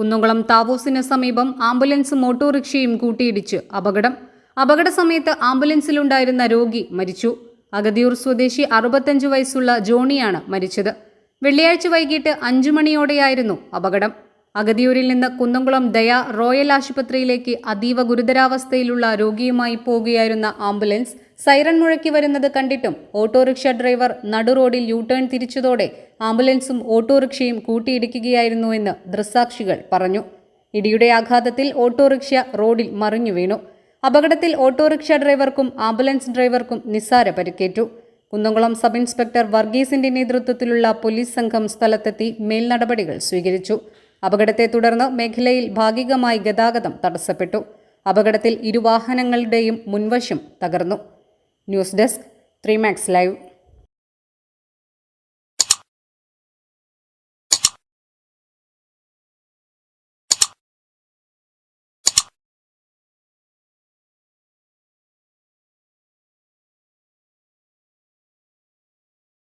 കുന്നംകുളം താവൂസിന് സമീപം ആംബുലൻസും ഓട്ടോറിക്ഷയും കൂട്ടിയിടിച്ച് അപകടം. അപകട സമയത്ത് ആംബുലൻസിലുണ്ടായിരുന്ന രോഗി മരിച്ചു. അഗതിയൂർ സ്വദേശി അറുപത്തഞ്ച് വയസ്സുള്ള ജോണിയാണ് മരിച്ചത്. വെള്ളിയാഴ്ച വൈകിട്ട് അഞ്ചു മണിയോടെയായിരുന്നു അപകടം. അഗതിയൂരിൽ നിന്ന് കുന്നംകുളം ദയ റോയൽ ആശുപത്രിയിലേക്ക് അതീവ ഗുരുതരാവസ്ഥയിലുള്ള രോഗിയുമായി പോകുകയായിരുന്ന ആംബുലൻസ് സൈറൺ മുഴക്കി വരുന്നത് കണ്ടിട്ടും ഓട്ടോറിക്ഷ ഡ്രൈവർ നടുറോഡിൽ യു ടേൺ തിരിച്ചതോടെ ആംബുലൻസും ഓട്ടോറിക്ഷയും കൂട്ടിയിടിക്കുകയായിരുന്നുവെന്ന് ദൃസാക്ഷികൾ പറഞ്ഞു. ഇടിയുടെ ആഘാതത്തിൽ ഓട്ടോറിക്ഷ റോഡിൽ മറിഞ്ഞു വീണു. അപകടത്തിൽ ഓട്ടോറിക്ഷ ഡ്രൈവർക്കും ആംബുലൻസ് ഡ്രൈവർക്കും നിസ്സാര പരിക്കേറ്റു. കുന്നംകുളം സബ് ഇൻസ്പെക്ടർ വർഗീസിന്റെ നേതൃത്വത്തിലുള്ള പോലീസ് സംഘം സ്ഥലത്തെത്തി മേൽനടപടികൾ സ്വീകരിച്ചു. അപകടത്തെ തുടർന്ന് മേഖലയിൽ ഭാഗികമായി ഗതാഗതം തടസ്സപ്പെട്ടു. അപകടത്തിൽ ഇരുവാഹനങ്ങളുടെയും മുൻവശം തകർന്നു. news desk three max live